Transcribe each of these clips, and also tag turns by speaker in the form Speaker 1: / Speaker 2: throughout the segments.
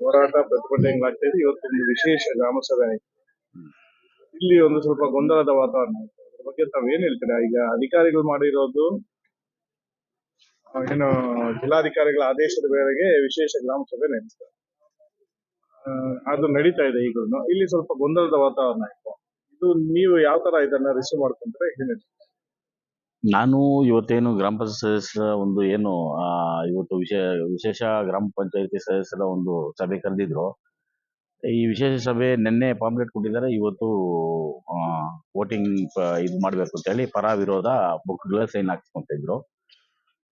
Speaker 1: ಹೋರಾಟ ಪ್ರತಿಭಟನೆಗಳಾಗ್ತಾ ಇದೆ ಇವತ್ತು ಒಂದು ವಿಶೇಷ ಗ್ರಾಮ ಸಭೆ ಇಲ್ಲಿ ಒಂದು ಸ್ವಲ್ಪ ಗೊಂದಲದ ವಾತಾವರಣ. ಅದ್ರ ಬಗ್ಗೆ ತಾವ್ ಏನ್ ಹೇಳ್ತೀರಾ? ಈಗ ಅಧಿಕಾರಿಗಳು ಮಾಡಿರೋದು, ಏನು ಜಿಲ್ಲಾಧಿಕಾರಿಗಳ ಆದೇಶದ ಮೇರೆಗೆ ವಿಶೇಷ ಗ್ರಾಮ ಸಭೆ ನಡೆಸ್ತಾರೆ ಅದು ನಡೀತಾ ಇದೆ ಈಗ ಇಲ್ಲಿ ಸ್ವಲ್ಪ ಗೊಂದಲದ ವಾತಾವರಣ ಇತ್ತು. ಇದು ನೀವು ಯಾವ ತರ ಇದನ್ನ ರಿಸೀವ್ ಮಾಡ್ಕೊಂಡ್ರೆ ಏನ್?
Speaker 2: ನಾನು ಇವತ್ತೇನು ಗ್ರಾಮ ಪಂಚಾಯತ್ ಸದಸ್ಯರ ಒಂದು ಏನು ಆ, ಇವತ್ತು ವಿಶೇ ವಿಶೇಷ ಗ್ರಾಮ ಪಂಚಾಯತಿ ಸದಸ್ಯರ ಒಂದು ಸಭೆ ಕರೆದಿದ್ರು. ಈ ವಿಶೇಷ ಸಭೆ ನಿನ್ನೆ ಪಾಂಪ್ಲೆಟ್ ಕೊಟ್ಟಿದ್ದಾರೆ. ಇವತ್ತು ವೋಟಿಂಗ್ ಇದು ಮಾಡಬೇಕು ಅಂತ ಹೇಳಿ ಪರ ವಿರೋಧ ಬುಕ್ಗಳ ಸೈನ್ ಹಾಕಿಸ್ಕೊಂತ ಇದ್ರು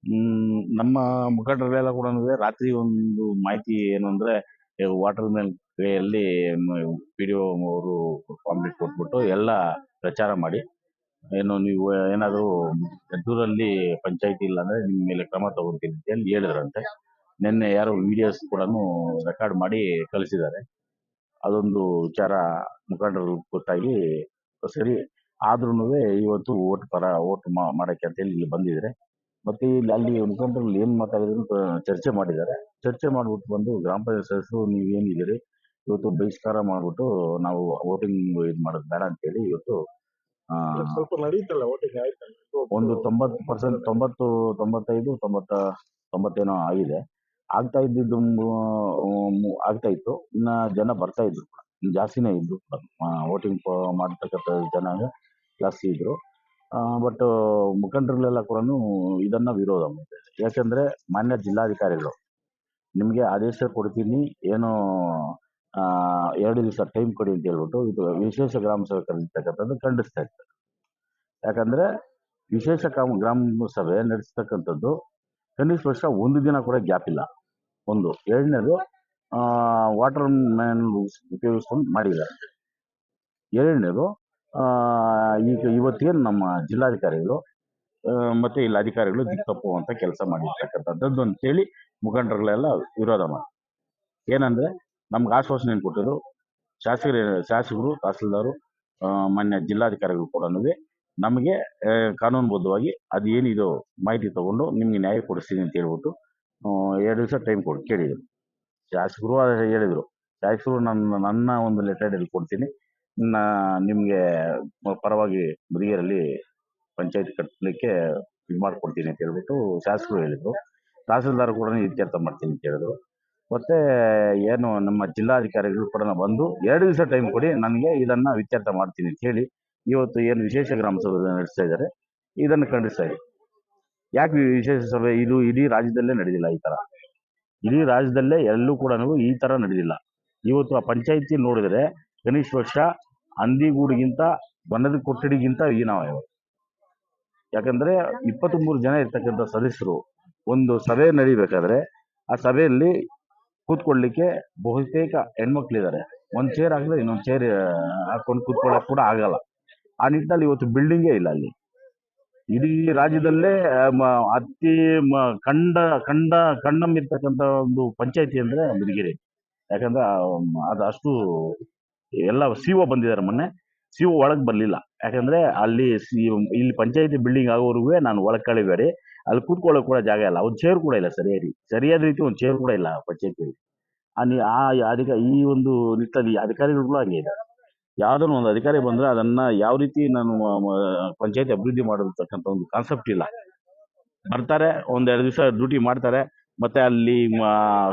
Speaker 2: ಹ್ಮ್, ನಮ್ಮ ಮುಖಂಡರೆಲ್ಲ ಕೂಡ ರಾತ್ರಿ ಒಂದು ಮಾಹಿತಿ ಏನು ಅಂದ್ರೆ ವಾಟರ್ ಮೆಲ್ ಕೈಯಲ್ಲಿ ಪಿ ಡಿ ಅವರು ಪಾಂಪ್ಲೆಟ್ ಕೊಟ್ಬಿಟ್ಟು ಎಲ್ಲ ಪ್ರಚಾರ ಮಾಡಿ. ಏನು ನೀವು ಏನಾದ್ರು ದೂರಲ್ಲಿ ಪಂಚಾಯಿತಿ ಇಲ್ಲ ಅಂದ್ರೆ ನಿಮ್ಮ ಮೇಲೆ ಕ್ರಮ ತಗೊಳ್ತೀನಿ ಅಂತ ಹೇಳಿ ಹೇಳಿದ್ರಂತೆ. ನಿನ್ನೆ ಯಾರೋ ವಿಡಿಯೋಸ್ ಕೂಡ ರೆಕಾರ್ಡ್ ಮಾಡಿ ಕಳಿಸಿದ್ದಾರೆ. ಅದೊಂದು ವಿಚಾರ ಮುಖಂಡರು ಗೊತ್ತಾಗಿ ಸರಿ ಆದ್ರೂ ಇವತ್ತು ಓಟ್ ಪರ ಓಟ್ ಮಾಡಕ್ಕೆ ಅಂತ ಹೇಳಿ ಇಲ್ಲಿ ಬಂದಿದ್ರೆ. ಮತ್ತೆ ಇಲ್ಲಿ ಅಲ್ಲಿ ಮುಖಂಡರು ಏನ್ ಮಾತಾಡಿದ್ರು ಚರ್ಚೆ ಮಾಡಿದ್ದಾರೆ. ಚರ್ಚೆ ಮಾಡ್ಬಿಟ್ಟು ಬಂದು ಗ್ರಾಮ ಪಂಚಾಯತ್ ಸದಸ್ಯರು ನೀವೇನಿದ್ದೀರಿ? ಇವತ್ತು ಬಹಿಷ್ಕಾರ ಮಾಡ್ಬಿಟ್ಟು ನಾವು ವೋಟಿಂಗ್ ಇದು ಮಾಡೋದು ಬೇಡ ಅಂತೇಳಿ ಇವತ್ತು
Speaker 1: ಸ್ವಲ್ಪ ನಡೀತಲ್ಲ ವೋಟಿಂಗ್ ಆಯ್ತಲ್ಲ
Speaker 2: ಒಂದು ತೊಂಬತ್ತು ಪರ್ಸೆಂಟ್ ತೊಂಬತ್ತು ತೊಂಬತ್ತೈದು ತೊಂಬತ್ತ ತೊಂಬತ್ತೇನೋ ಆಗಿದೆ. ಆಗ್ತಾ ಇದ್ದಿದ್ದು ಆಗ್ತಾ ಇತ್ತು. ಇನ್ನ ಜನ ಬರ್ತಾ ಇದ್ರು ಕೂಡ. ಜಾಸ್ತಿನೇ ಇದ್ರು ವೋಟಿಂಗ್ ಮಾಡ್ತಕ್ಕಂಥ ಜನ ಜಾಸ್ತಿ ಇದ್ರು. ಬಟ್ ಮುಖಂಡರಲ್ಲೆಲ್ಲ ಕೂಡ ಇದನ್ನ ವಿರೋಧ ಮಾಡ್ತಾರೆ ಯಾಕಂದ್ರೆ ಮಾನ್ಯ ಜಿಲ್ಲಾಧಿಕಾರಿಗಳು ನಿಮಗೆ ಆದೇಶ ಕೊಡ್ತೀನಿ ಏನು ಎರಡು ದಿವಸ ಟೈಮ್ ಕೊಡಿ ಅಂತ ಹೇಳ್ಬಿಟ್ಟು ಇದು ವಿಶೇಷ ಗ್ರಾಮ ಸಭೆ ಖಂಡಿಸ್ತಾ ಇರ್ತಾರೆ. ಯಾಕಂದ್ರೆ ವಿಶೇಷ ಗ್ರಾಮ ಸಭೆ ನಡೆಸ್ತಕ್ಕಂಥದ್ದು ಕನಿಷ್ಠ ವರ್ಷ ಒಂದು ದಿನ ಕೂಡ ಗ್ಯಾಪ್ ಇಲ್ಲ. ಒಂದು, ಎರಡನೇದು ವಾಟರ್ ಮ್ಯಾನ್ ಉಪಯೋಗಿಸ್ಕೊಂಡು ಮಾಡಿದ್ದಾರೆ. ಎರಡನೇದು ಈಗ ಇವತ್ತೇನು ನಮ್ಮ ಜಿಲ್ಲಾಧಿಕಾರಿಗಳು ಮತ್ತೆ ಇಲ್ಲಿ ಅಧಿಕಾರಿಗಳು ದಿಕ್ಕಪ್ಪುವಂತ ಕೆಲಸ ಮಾಡಿರ್ತಕ್ಕಂಥದ್ದು ಅಂತೇಳಿ ಮುಖಂಡರುಗಳೆಲ್ಲ ವಿರೋಧ ಮಾಡಿ ಏನಂದ್ರೆ ನಮ್ಗೆ ಆಶ್ವಾಸನೆ ಏನ್ ಕೊಟ್ಟಿದ್ರು? ಶಾಸಕರು ಶಾಸಕರು, ತಹಸೀಲ್ದಾರು ಮಾನ್ಯ ಜಿಲ್ಲಾಧಿಕಾರಿಗಳು ಕೂಡ ನಮಗೆ ಕಾನೂನುಬದ್ಧವಾಗಿ ಅದು ಏನಿದು ಮಾಹಿತಿ ತಗೊಂಡು ನಿಮಗೆ ನ್ಯಾಯ ಕೊಡಿಸ್ತೀನಿ ಅಂತ ಹೇಳ್ಬಿಟ್ಟು ಎರಡು ದಿವಸ ಟೈಮ್ ಕೊಡಿ ಕೇಳಿದ್ರು. ಶಾಸಕರು ಹೇಳಿದರು. ಶಾಸಕರು ನನ್ನ ನನ್ನ ಒಂದು ಲೆಟರ್ ಇಲ್ಲಿ ಕೊಡ್ತೀನಿ. ನಿಮಗೆ ಪರವಾಗಿ ಮುದಿಗೆರಲ್ಲಿ ಪಂಚಾಯತ್ ಕಟ್ಟಲಿಕ್ಕೆ ಇದು ಮಾಡಿಕೊಡ್ತೀನಿ ಅಂತ ಹೇಳ್ಬಿಟ್ಟು ಶಾಸಕರು ಹೇಳಿದರು. ತಹಸೀಲ್ದಾರ್ ಕೂಡ ಇತ್ಯರ್ಥ ಮಾಡ್ತೀನಿ ಅಂತ ಹೇಳಿದ್ರು. ಮತ್ತೆ ಏನು ನಮ್ಮ ಜಿಲ್ಲಾಧಿಕಾರಿಗಳು ಕೂಡ ಬಂದು ಎರಡು ದಿವಸ ಟೈಮ್ ಕೊಡಿ, ನನಗೆ ಇದನ್ನ ಇತ್ಯರ್ಥ ಮಾಡ್ತೀನಿ ಅಂತ ಹೇಳಿ ಇವತ್ತು ಏನು ವಿಶೇಷ ಗ್ರಾಮ ಸಭೆ ನಡೆಸ್ತಾ ಇದ್ದಾರೆ. ಇದನ್ನು ಖಂಡಿಸ್ತಾ ಇದೆ ಯಾಕೆ ವಿಶೇಷ ಸಭೆ? ಇದು ಇಡೀ ರಾಜ್ಯದಲ್ಲೇ ನಡೆದಿಲ್ಲ ಈ ತರ. ಇಡೀ ರಾಜ್ಯದಲ್ಲೇ ಎಲ್ಲೂ ಕೂಡ ಈ ತರ ನಡೆದಿಲ್ಲ. ಇವತ್ತು ಆ ಪಂಚಾಯಿತಿ ನೋಡಿದ್ರೆ ಕನಿಷ್ಠ ವರ್ಷ ಹಂದಿಗೂಡಿಗಿಂತ ಬನ್ನದ ಕೊಠಡಿಗಿಂತ ಯಾವ ಯಾಕಂದ್ರೆ ಇಪ್ಪತ್ತ್ ಮೂರು ಜನ ಇರ್ತಕ್ಕಂಥ ಸದಸ್ಯರು ಒಂದು ಸಭೆ ನಡೀಬೇಕಾದ್ರೆ ಆ ಸಭೆಯಲ್ಲಿ ಕೂತ್ಕೊಳ್ಳಿಕ್ಕೆ ಬಹುತೇಕ ಹೆಣ್ಮಕ್ಳಿದ್ದಾರೆ. ಒಂದು ಚೇರ್ ಹಾಕಿದ್ರೆ ಇನ್ನೊಂದು ಚೇರ್ ಹಾಕೊಂಡು ಕೂತ್ಕೊಳ್ಳೋಕೆ ಕೂಡ ಆಗಲ್ಲ. ಆ ನಿಟ್ಟಿನಲ್ಲಿ ಇವತ್ತು ಬಿಲ್ಡಿಂಗೇ ಇಲ್ಲ ಅಲ್ಲಿ. ಇಡೀ ರಾಜ್ಯದಲ್ಲೇ ಅತಿ ಕಂಡ ಕಂಡ ಕಣ್ಣಮ್ಮಿರ್ತಕ್ಕಂಥ ಒಂದು ಪಂಚಾಯತಿ ಅಂದರೆ ಬಿದಿಗೆರೆ. ಯಾಕಂದ್ರೆ ಅದು ಅಷ್ಟು ಎಲ್ಲ ಸಿ ಒ ಬಂದಿದ್ದಾರೆ ಮೊನ್ನೆ. ಸಿ ಒ ಒಳಗೆ ಬರಲಿಲ್ಲ. ಯಾಕಂದರೆ ಅಲ್ಲಿ ಸಿ, ಇಲ್ಲಿ ಪಂಚಾಯತಿ ಬಿಲ್ಡಿಂಗ್ ಆಗೋವರೆಗೂ ನಾನು ಒಳಗೆ ಕಳಿಬೇಡಿ. ಅಲ್ಲಿ ಕೂತ್ಕೊಳ್ಳೋಕೆ ಕೂಡ ಜಾಗ ಇಲ್ಲ. ಒಂದು ಚೇರ್ ಕೂಡ ಇಲ್ಲ ಸರಿಯಾಗಿ. ಸರಿಯಾದ ರೀತಿ ಒಂದು ಚೇರ್ ಕೂಡ ಇಲ್ಲ ಪಂಚಾಯತಿಯಲ್ಲಿ ಅಲ್ಲಿ ಆ ಅಧಿಕ ಈ ಒಂದು ನಿಟ್ಟಲ್ಲಿ ಅಧಿಕಾರಿಗಳು ಕೂಡ ಹಂಗೆ ಇದೆ ಒಂದು ಅಧಿಕಾರಿ ಬಂದ್ರೆ ಅದನ್ನ ಯಾವ ರೀತಿ ನಾನು ಪಂಚಾಯತಿ ಅಭಿವೃದ್ಧಿ ಮಾಡಿರ್ತಕ್ಕಂಥ ಒಂದು ಕಾನ್ಸೆಪ್ಟ್ ಇಲ್ಲ. ಬರ್ತಾರೆ ಒಂದೆರಡು ದಿವಸ ಡ್ಯೂಟಿ ಮಾಡ್ತಾರೆ, ಮತ್ತೆ ಅಲ್ಲಿ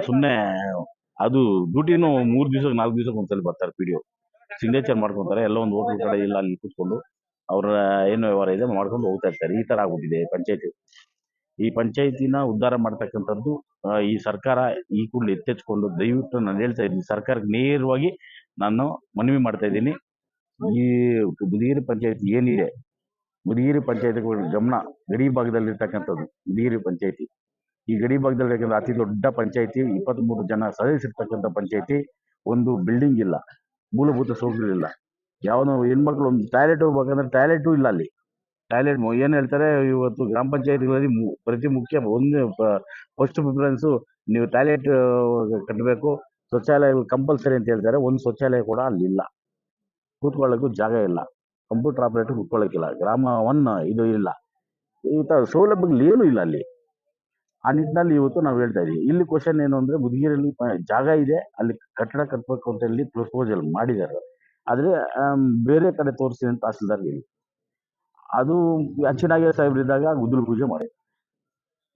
Speaker 2: ಸುಮ್ಮನೆ ಅದು ಡ್ಯೂಟಿನೂ ಮೂರು ದಿವಸ ನಾಲ್ಕು ದಿವಸಕ್ಕೆ ಒಂದ್ಸಲ ಬರ್ತಾರೆ ಪಿ ಡಿ ಸಿಗ್ನೇಚರ್ ಮಾಡ್ಕೊಂತಾರೆ, ಎಲ್ಲ ಒಂದು ಹೋಟ್ಲ್ ಕಡೆ ಇಲ್ಲ ಅಲ್ಲಿ ಕೂತ್ಕೊಂಡು. ಅವ್ರ ಏನು ವ್ಯವಹಾರ ಇದೆ, ಮಾಡ್ಕೊಂಡು ಹೋಗ್ತಾ ಇರ್ತಾರೆ. ಈ ತರ ಆಗ್ಬಿಟ್ಟಿದೆ ಪಂಚಾಯತಿ. ಈ ಪಂಚಾಯಿತಿನ ಉದ್ಧಾರ ಮಾಡ್ತಕ್ಕಂಥದ್ದು ಈ ಸರ್ಕಾರ ಈ ಕೂಡಲೇ ಎತ್ತೆಚ್ಕೊಂಡು ದಯವಿಟ್ಟು ನಾನು ಹೇಳ್ತಾ ಇದ್ದೀನಿ, ಸರ್ಕಾರಕ್ಕೆ ನೇರವಾಗಿ ನಾನು ಮನವಿ ಮಾಡ್ತಾ ಇದ್ದೀನಿ. ಈ ಮುದಿಗಿರಿ ಪಂಚಾಯತಿ ಏನಿದೆ ಮುದಿಗಿರಿ ಪಂಚಾಯತಿ ಗಮನ ಗಡಿ ಭಾಗದಲ್ಲಿ ಇರ್ತಕ್ಕಂಥದ್ದು ಬುದಿಗಿರಿ ಪಂಚಾಯತಿ. ಈ ಗಡಿ ಭಾಗದಲ್ಲಿ ಇರ್ತಕ್ಕಂಥ ಅತಿ ದೊಡ್ಡ ಪಂಚಾಯತಿ ಇಪ್ಪತ್ತ್ ಮೂರು ಜನ ಸದಸ್ಯರಿರ್ತಕ್ಕಂಥ ಪಂಚಾಯತಿ, ಒಂದು ಬಿಲ್ಡಿಂಗ್ ಇಲ್ಲ, ಮೂಲಭೂತ ಸೌಕರ್ಯ ಇಲ್ಲ. ಯಾವನೋ ಹೆಣ್ಮಕ್ಳು ಒಂದು ಟಾಯ್ಲೆಟ್ ಹೋಗ್ಬೇಕಂದ್ರೆ ಟಾಯ್ಲೆಟು ಇಲ್ಲ ಅಲ್ಲಿ. ಟಾಯ್ಲೆಟ್ ಏನ್ ಹೇಳ್ತಾರೆ, ಇವತ್ತು ಗ್ರಾಮ ಪಂಚಾಯತಿಗಳಲ್ಲಿ ಪ್ರತಿ ಮುಖ್ಯ ಒಂದು ಫಸ್ಟ್ ಪ್ರಿಫರೆನ್ಸ್ ನೀವು ಟಾಯ್ಲೆಟ್ ಕಟ್ಟಬೇಕು ಶೌಚಾಲಯ ಕಂಪಲ್ಸರಿ ಅಂತ ಹೇಳ್ತಾರೆ. ಒಂದು ಶೌಚಾಲಯ ಕೂಡ ಅಲ್ಲಿ ಇಲ್ಲ ಕೂತ್ಕೊಳ್ಳೋಕ್ಕೂ ಜಾಗ ಇಲ್ಲ. ಕಂಪ್ಯೂಟರ್ ಆಪರೇಟರ್ ಕೂತ್ಕೊಳ್ಳೋಕ್ಕಿಲ್ಲ. ಗ್ರಾಮ ಒನ್ ಇದು ಇಲ್ಲ. ತರ ಸೌಲಭ್ಯಗಳು ಏನು ಇಲ್ಲ ಅಲ್ಲಿ. ಆ ನಿಟ್ಟಿನಲ್ಲಿ ಇವತ್ತು ನಾವು ಹೇಳ್ತಾ ಇದೀವಿ. ಇಲ್ಲಿ ಕ್ವಶನ್ ಏನು ಅಂದ್ರೆ, ಮುದುಗಿರಲ್ಲಿ ಜಾಗ ಇದೆ. ಅಲ್ಲಿ ಕಟ್ಟಡ ಕಟ್ಟಬೇಕು ಅಂತ ಹೇಳಿ ಪ್ರಪೋಸಲ್ ಮಾಡಿದ್ದಾರೆ. ಆದ್ರೆ ಬೇರೆ ಕಡೆ ತೋರಿಸಿ ಅಂತ ತಹಸೀಲ್ದಾರ್ ಹೇಳಿ. ಅದು ಅಚ್ಚನಾಗೇ ಸಾಹೇಬ್ರು ಇದ್ದಾಗ ಗುದ್ದಲು ಪೂಜೆ ಮಾಡಿ.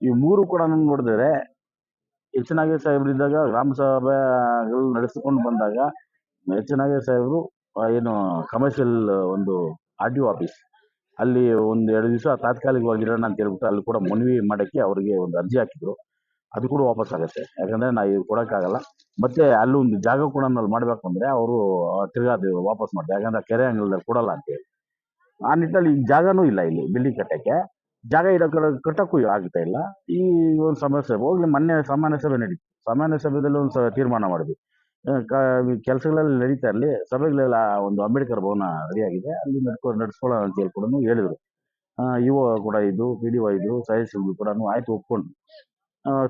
Speaker 2: ಈ ಮೂರು ಕೂಡ ನೋಡಿದ್ರೆ ಹೆಚ್ಚಿನಾಗೆ ಸಾಹೇಬ್ರಿದ್ದಾಗ ಗ್ರಾಮ ಸಭೆಗಳು ನಡೆಸಿಕೊಂಡು ಬಂದಾಗ ಹೆಚ್ಚಿನಾಗೆ ಸಾಹೇಬ್ರು ಏನು ಕಮರ್ಷಿಯಲ್ ಒಂದು ಆರ್ ಟಿ ಆಫೀಸ್ ಅಲ್ಲಿ ಒಂದು ಎರಡು ದಿವಸ ತಾತ್ಕಾಲಿಕವಾಗಿ ಇರೋಣ ಅಂತ ಹೇಳ್ಬಿಟ್ಟು ಅಲ್ಲಿ ಕೂಡ ಮನವಿ ಮಾಡೋಕ್ಕೆ ಅವರಿಗೆ ಒಂದು ಅರ್ಜಿ ಹಾಕಿದ್ರು. ಅದು ಕೂಡ ವಾಪಸ್ ಆಗುತ್ತೆ. ಯಾಕಂದ್ರೆ ನಾ ಇದು ಕೊಡೋಕ್ಕಾಗಲ್ಲ. ಮತ್ತೆ ಅಲ್ಲೊಂದು ಜಾಗ ಕೂಡ ಅಲ್ಲಿ ಮಾಡಬೇಕು ಅಂದ್ರೆ ಅವರು ತಿರ್ಗಾ ವಾಪಸ್ ಮಾಡ್ತಾರೆ. ಯಾಕಂದ್ರೆ ಕೆರೆ ಅಂಗಲದಲ್ಲಿ ಕೊಡಲ್ಲ ಅಂತ ಹೇಳಿ. ಆ ನಿಟ್ಟಿನಲ್ಲಿ ಈಗ ಜಾಗನೂ ಇಲ್ಲ ಇಲ್ಲಿ ಬಿಲ್ಡಿಂಗ್ ಕಟ್ಟಕ್ಕೆ. ಜಾಗ ಇರೋ ಕಡೆ ಕಟ್ಟಕ್ಕೂ ಆಗ್ತಾ ಇಲ್ಲ. ಈ ಒಂದು ಸಮಸ್ಯೆ, ಹೋಗ್ಲಿ ಮೊನ್ನೆ ಸಾಮಾನ್ಯ ಸಭೆ ನಡೀತು. ಸಾಮಾನ್ಯ ಸಭೆದಲ್ಲಿ ಒಂದು ತೀರ್ಮಾನ ಮಾಡಿದ್ವಿ. ಕೆಲಸಗಳಲ್ಲಿ ನಡೀತಾ ಇರಲಿ, ಸಭೆಗಳೆಲ್ಲ ಒಂದು ಅಂಬೇಡ್ಕರ್ ಭವನ ರೆಡಿಯಾಗಿದೆ ಅಲ್ಲಿ ನಡ್ಕೊ, ನಡ್ಸ್ಕೊಳ್ಳೋಣ ಅಂತ ಹೇಳಿ ಕೂಡ ಹೇಳಿದ್ರು. ಇವ ಕೂಡ ಇದು ಪಿ ಡಿ ಒ ಇದ್ರು ಸದಸ್ಯರು ಕೂಡ ಆಯ್ತು ಒಪ್ಕೊಂಡು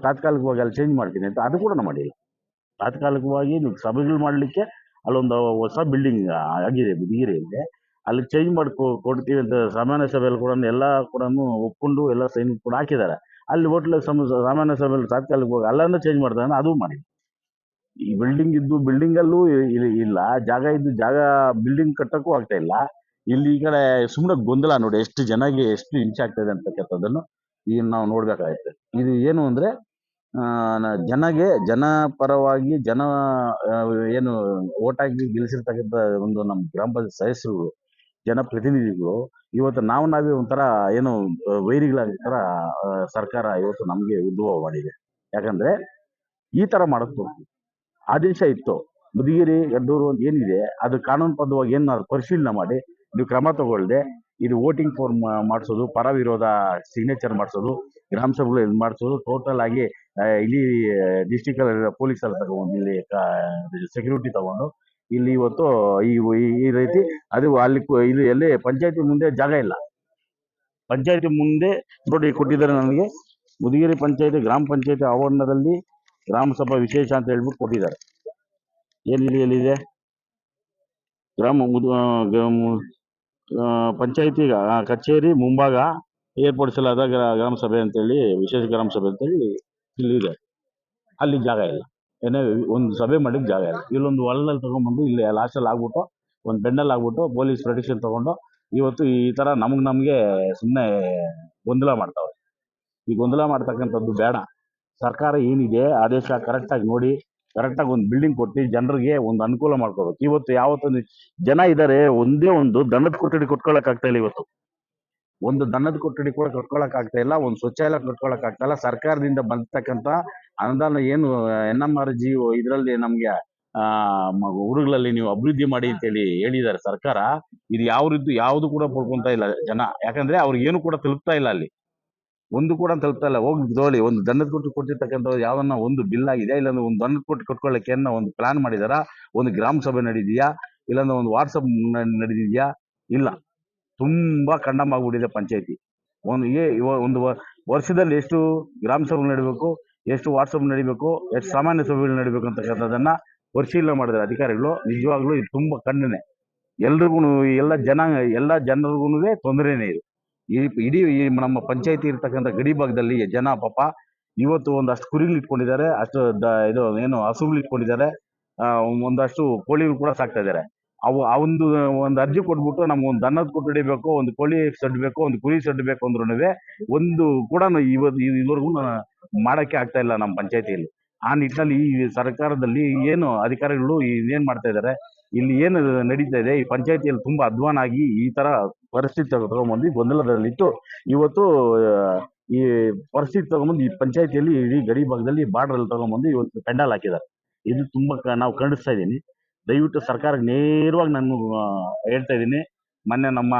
Speaker 2: ತಾತ್ಕಾಲಿಕವಾಗಿ ಅಲ್ಲಿ ಚೇಂಜ್ ಮಾಡ್ತೀನಿ ಅಂತ ಅದು ಕೂಡ ಮಾಡಿಲ್ಲ. ತಾತ್ಕಾಲಿಕವಾಗಿ ಸಭೆಗಳು ಮಾಡಲಿಕ್ಕೆ ಅಲ್ಲೊಂದು ಹೊಸ ಬಿಲ್ಡಿಂಗ್ ಆಗಿದೆ ಬಿದಿಗಿರಿಯಲ್ಲಿ ಅಲ್ಲಿ ಚೇಂಜ್ ಮಾಡಿ ಕೊಡ್ತೀವಿ ಅಂತ ಸಾಮಾನ್ಯ ಸಭೆಯಲ್ಲಿ ಕೂಡ ಎಲ್ಲ ಕೂಡ ಒಪ್ಕೊಂಡು ಎಲ್ಲ ಸೈನ್ ಕೂಡ ಹಾಕಿದ್ದಾರೆ. ಅಲ್ಲಿ ಹೋಟ್ಲ ಸಮ, ಸಾಮಾನ್ಯ ಸಭೆಯಲ್ಲಿ ತಾತ್ಕಾಲಿಕವಾಗಿ ಅಲ್ಲನ್ನು ಚೇಂಜ್ ಮಾಡ್ತಾರೆ ಅದು ಮಾಡಿ ಈ ಬಿಲ್ಡಿಂಗ್ ಇದ್ದು ಬಿಲ್ಡಿಂಗ್ ಅಲ್ಲೂ ಇ- ಇಲ್ಲ, ಜಾಗ ಇದ್ದು ಜಾಗ ಬಿಲ್ಡಿಂಗ್ ಕಟ್ಟಕ್ಕೂ ಆಗ್ತಾ ಇಲ್ಲ. ಇಲ್ಲಿ ಈ ಕಡೆ ಸುಮ್ಮನೆ ಗೊಂದಲ ನೋಡಿ, ಎಷ್ಟು ಜನಗೆ ಎಷ್ಟು ಹಿಂಸೆ ಇದೆ ಅಂತಕ್ಕಂಥದ್ದನ್ನು ಈಗ ನಾವು ನೋಡ್ಬೇಕಾಗತ್ತೆ. ಇದು ಏನು ಅಂದ್ರೆ ಜನಗೆ ಜನಪರವಾಗಿ ಜನ ಏನು ಓಟ್ ಹಾಕಿ ಗೆಲ್ಲಿಸಿರ್ತಕ್ಕಂಥ ಒಂದು ನಮ್ಮ ಗ್ರಾಮ ಪಂಚಾಯತ್ ಸದಸ್ಯರು ಜನಪ್ರತಿನಿಧಿಗಳು. ಇವತ್ತು ನಾವು ನಾವೇ ಒಂಥರ ಏನು ವೈರಿಗಳಾಗಿ ಥರ ತರ ಸರ್ಕಾರ ಇವತ್ತು ನಮಗೆ ಉದ್ಭವ ಮಾಡಿದೆ. ಯಾಕಂದ್ರೆ ಈ ತರ ಮಾಡಕ್ ಹೋಗ್ತೀವಿ ಆದೇಶ ಇತ್ತು. ಮುದಿಗಿರಿ, ಗಡ್ಡೂರು ಅಂತ ಏನಿದೆ, ಅದು ಕಾನೂನು ಬದ್ಧವಾಗಿ ಏನಾದ್ರು ಪರಿಶೀಲನೆ ಮಾಡಿ, ನೀವು ಕ್ರಮ ತಗೊಳ್ಳದೆ ಇದು ವೋಟಿಂಗ್ ಫಾರ್ಮ್ ಮಾಡಿಸೋದು, ಪರ ವಿರೋಧ ಸಿಗ್ನೇಚರ್ ಮಾಡಿಸೋದು, ಗ್ರಾಮ ಸಭೆಗಳು ಇದು ಮಾಡಿಸೋದು ಟೋಟಲ್ ಆಗಿ ಇಲ್ಲಿ ಡಿಸ್ಟಿಕ್ ಪೊಲೀಸ್ ಅಲ್ಲಿ ತಗೊಂಡು ಇಲ್ಲಿ ಸೆಕ್ಯೂರಿಟಿ ತಗೊಂಡು ಇಲ್ಲಿ ಇವತ್ತು ಈ, ಈ- ರೀತಿ ಅದು ಅಲ್ಲಿ ಇಲ್ಲಿ ಎಲ್ಲಿ ಪಂಚಾಯತಿ ಮುಂದೆ ಜಾಗ ಇಲ್ಲ. ಪಂಚಾಯತಿ ಮುಂದೆ ನೋಡಿ ಕೊಟ್ಟಿದ್ದಾರೆ ನನಗೆ ಮುದಿಗೆರೆ ಪಂಚಾಯತಿ, ಗ್ರಾಮ ಪಂಚಾಯತಿ ಆವರಣದಲ್ಲಿ ಗ್ರಾಮ ಸಭಾ ವಿಶೇಷ ಅಂತ ಹೇಳ್ಬಿಟ್ಟು ಕೊಟ್ಟಿದ್ದಾರೆ. ಏನಿದೆ ಎಲ್ಲಿದೆ? ಗ್ರಾಮ ಪಂಚಾಯತಿ ಕಚೇರಿ ಮುಂಭಾಗ ಏರ್ಪಡಿಸಲಾದ ಗ್ರಾ- ಗ್ರಾಮ ಸಭೆ ಅಂತೇಳಿ, ವಿಶೇಷ ಗ್ರಾಮ ಸಭೆ ಅಂತೇಳಿ ಇಲ್ಲಿದೆ ಅಲ್ಲಿ ಜಾಗ ಇಲ್ಲ. ಏನೇ ಒಂದು ಸಭೆ ಮಾಡಿದ ಜಾಗ ಇಲ್ಲ. ಇಲ್ಲೊಂದು ಹೊಲದಲ್ಲಿ ತಗೊಂಡ್ಬಂದು ಇಲ್ಲಿ ಲಾಸ್ಟಲ್ಲಿ ಆಗ್ಬಿಟ್ಟು, ಒಂದು ಬೆಂಡಲ್ಲಿ ಆಗ್ಬಿಟ್ಟು ಪೊಲೀಸ್ ಪ್ರೊಟೆಕ್ಷನ್ ತಗೊಂಡು, ಇವತ್ತು ಈ ತರ ನಮಗೆ ನಮಗೆ ಸುಮ್ಮನೆ ಗೊಂದಲ ಮಾಡ್ತಾವೆ ಈ ಗೊಂದಲ ಮಾಡ್ತಕ್ಕಂಥದ್ದು ಬೇಡ. ಸರ್ಕಾರ ಏನಿದೆ, ಆದೇಶ ಕರೆಕ್ಟಾಗಿ ನೋಡಿ ಕರೆಕ್ಟಾಗಿ ಒಂದು ಬಿಲ್ಡಿಂಗ್ ಕೊಟ್ಟು ಜನರಿಗೆ ಒಂದು ಅನುಕೂಲ ಮಾಡ್ಕೊಬೇಕು. ಇವತ್ತು ಯಾವತ್ತೊಂದು ಜನ ಇದ್ದಾರೆ ಒಂದೇ ಒಂದು ದಂಡದ ಕೊಠಡಿ ಕೊಟ್ಕೊಳ್ಳೋಕ್ಕಾಗ್ತಾ ಇಲ್ಲ ಇವತ್ತು. ಒಂದು ದನದ ಕೊಠಡಿ ಕೂಡ ಕಟ್ಕೊಳಕ್ ಆಗ್ತಾ ಇಲ್ಲ, ಒಂದು ಶೌಚಾಲಯ ಕಟ್ಕೊಳಕ್ ಆಗ್ತಾ ಇಲ್ಲ. ಸರ್ಕಾರದಿಂದ ಬಂದತಕ್ಕಂತ ಅನುದಾನ ಏನು, ಎನ್ ಎಂ ಆರ್ ಜಿ ಇದರಲ್ಲಿ ನಮ್ಗೆ, ಆ ಊರುಗಳಲ್ಲಿ ನೀವು ಅಭಿವೃದ್ಧಿ ಮಾಡಿ ಅಂತೇಳಿ ಹೇಳಿದ್ದಾರೆ ಸರ್ಕಾರ. ಇದು ಯಾವ ರೀತಿ ಯಾವುದು ಕೂಡ ಪಡ್ಕೊಂತ ಇಲ್ಲ ಜನ. ಯಾಕಂದ್ರೆ ಅವ್ರಿಗೆ ಏನು ಕೂಡ ತಲುಪ್ತಾ ಇಲ್ಲ ಅಲ್ಲಿ. ಒಂದು ಕೂಡ ತಲುಪ್ತಾ ಇಲ್ಲ. ಹೋಗಿ ನೋಡಿ, ಒಂದು ದಂಡದ ಕೊಟ್ಟು ಕೊಟ್ಟಿರ್ತಕ್ಕಂಥ ಯಾವನ್ನ ಒಂದು ಬಿಲ್ ಆಗಿದೆ ಇಲ್ಲಾಂದ್ರೆ ಒಂದು ದಂಡದ ಕೊಟ್ಟು ಕಟ್ಕೊಳ್ಳಕ್ಕೆ ಏನೋ ಒಂದು ಪ್ಲಾನ್ ಮಾಡಿದಾರ? ಒಂದು ಗ್ರಾಮ ಸಭೆ ನಡೀದಿಯಾ, ಇಲ್ಲಾಂದ್ರೆ ಒಂದು ವಾಟ್ಸಪ್ ನಡೆದಿದೆಯಾ? ಇಲ್ಲ. ತುಂಬಾ ಕಂಡಮ್ ಆಗ್ಬಿಟ್ಟಿದೆ ಪಂಚಾಯತಿ. ಒಂದು ಏ ಒಂದು ವರ್ಷದಲ್ಲಿ ಎಷ್ಟು ಗ್ರಾಮ ಸಭೆ ನಡಿಬೇಕು, ಎಷ್ಟು ವಾಟ್ಸಪ್ ನಡಿಬೇಕು, ಎಷ್ಟು ಸಾಮಾನ್ಯ ಸಭೆಗಳು ನಡಿಬೇಕು ಅಂತಕ್ಕಂಥದ್ದನ್ನ ಪರಿಶೀಲನೆ ಮಾಡಿದ್ರೆ ಅಧಿಕಾರಿಗಳು. ನಿಜವಾಗ್ಲೂ ಇದು ತುಂಬಾ ಖಂಡನೆ ಎಲ್ರಿಗೂ ಎಲ್ಲ ಜನ, ಎಲ್ಲ ಜನರಿಗೂ ತೊಂದರೆನೇ ಇದು. ಈ ಇಡೀ ನಮ್ಮ ಪಂಚಾಯತಿ ಇರ್ತಕ್ಕಂಥ ಗಡಿ ಭಾಗದಲ್ಲಿ ಜನ ಪಾಪ ಇವತ್ತು ಒಂದಷ್ಟು ಕುರಿಗಳು ಇಟ್ಕೊಂಡಿದ್ದಾರೆ, ಅಷ್ಟು ಇದು, ಏನು ಹಸುಗಳು ಇಟ್ಕೊಂಡಿದ್ದಾರೆ ಒಂದಷ್ಟು ಕೋಳಿಗಳು ಕೂಡ ಸಾಕ್ತಾ ಇದ್ದಾರೆ. ಅವು ಆ ಒಂದು ಅರ್ಜಿ ಕೊಟ್ಬಿಟ್ಟು ನಮ್ಗೆ ಒಂದು ದನದ ಕೊಠಡಿ ಬೇಕು ಒಂದು ಕೋಳಿ ಸಡ್ಬೇಕು, ಒಂದು ಕುರಿ ಸಡ್ಬೇಕು ಅಂದ್ರೂ ಒಂದು ಕೂಡ ಇವತ್ತು ಇದುವರೆಗೂ ಮಾಡೋಕ್ಕೆ ಆಗ್ತಾ ಇಲ್ಲ ನಮ್ಮ ಪಂಚಾಯತಿಯಲ್ಲಿ. ಆ ನಿಟ್ಟಿನಲ್ಲಿ ಈ ಸರ್ಕಾರದಲ್ಲಿ ಏನು ಅಧಿಕಾರಿಗಳು ಏನು ಮಾಡ್ತಾ ಇದ್ದಾರೆ ಇಲ್ಲಿ ಏನು ನಡೀತಾ ಇದೆ, ಈ ಪಂಚಾಯತಿಯಲ್ಲಿ ತುಂಬಾ ಅಧ್ವಾನ ಆಗಿ ಈ ತರ ಪರಿಸ್ಥಿತಿ ತಗೊಂಡ್ಬಂದು ಗೊಂದಲದಲ್ಲಿಟ್ಟು ಇವತ್ತು ಈ ಪರಿಸ್ಥಿತಿ ತಗೊಂಡ್ಬಂದು ಈ ಪಂಚಾಯತಿಯಲ್ಲಿ ಇಡೀ ಗಡಿ ಭಾಗದಲ್ಲಿ ಬಾರ್ಡರ್ ಅಲ್ಲಿ ತಗೊಂಡ್ಬಂದು ಇವತ್ತು ಪೆಂಡಲ್ ಹಾಕಿದ್ದಾರೆ. ಇದು ತುಂಬಾ ನಾವು ಖಂಡಿಸ್ತಾ ಇದ್ದೀನಿ. ದಯವಿಟ್ಟು ಸರ್ಕಾರಕ್ಕೆ ನೇರವಾಗಿ ನಾನು ಹೇಳ್ತಾ ಇದ್ದೀನಿ. ಮೊನ್ನೆ ನಮ್ಮ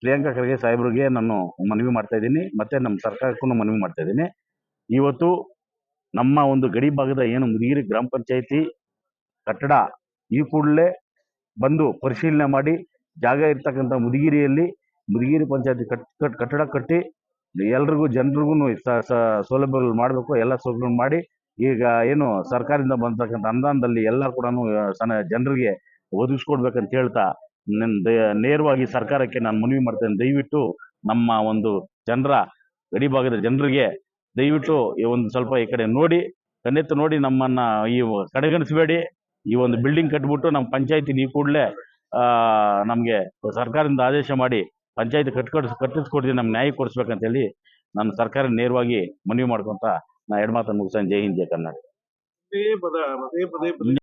Speaker 2: ಪ್ರಿಯಾಂಕಾ ಖರ್ಗೆ ಸಾಹೇಬ್ರಿಗೆ ನಾನು ಮನವಿ ಮಾಡ್ತಾ ಇದ್ದೀನಿ. ಮತ್ತೆ ನಮ್ಮ ಸರ್ಕಾರಕ್ಕೂ ಮನವಿ ಮಾಡ್ತಾ ಇದ್ದೀನಿ. ಇವತ್ತು ನಮ್ಮ ಒಂದು ಗಡಿ ಭಾಗದ ಏನು ಮುದಿಗಿರಿ ಗ್ರಾಮ ಪಂಚಾಯಿತಿ ಕಟ್ಟಡ ಈ ಕೂಡಲೇ ಬಂದು ಪರಿಶೀಲನೆ ಮಾಡಿ ಜಾಗ ಇರ್ತಕ್ಕಂಥ ಮುದಿಗಿರಿಯಲ್ಲಿ ಮುದಿಗಿರಿ ಪಂಚಾಯತಿ ಕಟ್, ಕಟ್- ಕಟ್ಟಡ ಕಟ್ಟಿ ಎಲ್ರಿಗೂ, ಜನರಿಗೂ ಸೌಲಭ್ಯಗಳು ಮಾಡಬೇಕು, ಎಲ್ಲ ಸೌಲಭ್ಯ ಮಾಡಿ ಈಗ ಏನು ಸರ್ಕಾರದಿಂದ ಬಂದತಕ್ಕಂಥ ಅನುದಾನದಲ್ಲಿ ಎಲ್ಲ ಕೂಡ ಸಣ್ಣ ಜನರಿಗೆ ಒದಗಿಸ್ಕೊಡ್ಬೇಕಂತ ಹೇಳ್ತಾ ನೇರವಾಗಿ ಸರ್ಕಾರಕ್ಕೆ ನಾನು ಮನವಿ ಮಾಡ್ತೇನೆ. ದಯವಿಟ್ಟು ನಮ್ಮ ಒಂದು ಜನರ, ಗಡಿ ಭಾಗದ ಜನರಿಗೆ ದಯವಿಟ್ಟು ಈ ಒಂದು ಸ್ವಲ್ಪ ಈ ಕಡೆ ನೋಡಿ, ಕಣ್ಣೆತ್ತು ನೋಡಿ ನಮ್ಮನ್ನ ಈ ಕಡೆಗಣಿಸಬೇಡಿ. ಈ ಒಂದು ಬಿಲ್ಡಿಂಗ್ ಕಟ್ಬಿಟ್ಟು ನಮ್ಮ ಪಂಚಾಯತಿ ಈ ಕೂಡಲೇ ನಮಗೆ ಸರ್ಕಾರದಿಂದ ಆದೇಶ ಮಾಡಿ ಪಂಚಾಯತಿ ಕಟ್ಕೊಡ್ಸ್ ಕಟ್ಟಿಸ್ಕೊಡ್ತೀನಿ ನಮ್ಗೆ ನ್ಯಾಯ ಕೊಡಿಸ್ಬೇಕಂತ ಹೇಳಿ ನಾನು ಸರ್ಕಾರ ನೇರವಾಗಿ ಮನವಿ ಮಾಡ್ಕೊಂತ ನಾ ಎರಡು ಮಾತನ್ನು ಮುಗಿಸ್ತಾನೆ ಜೈ ಹಿಂದ್ ಜೈ ಕರ್ನಾಟಕ
Speaker 1: ಪದೇ ಪದ ಪದೇ ಪದೇ ಪದೇ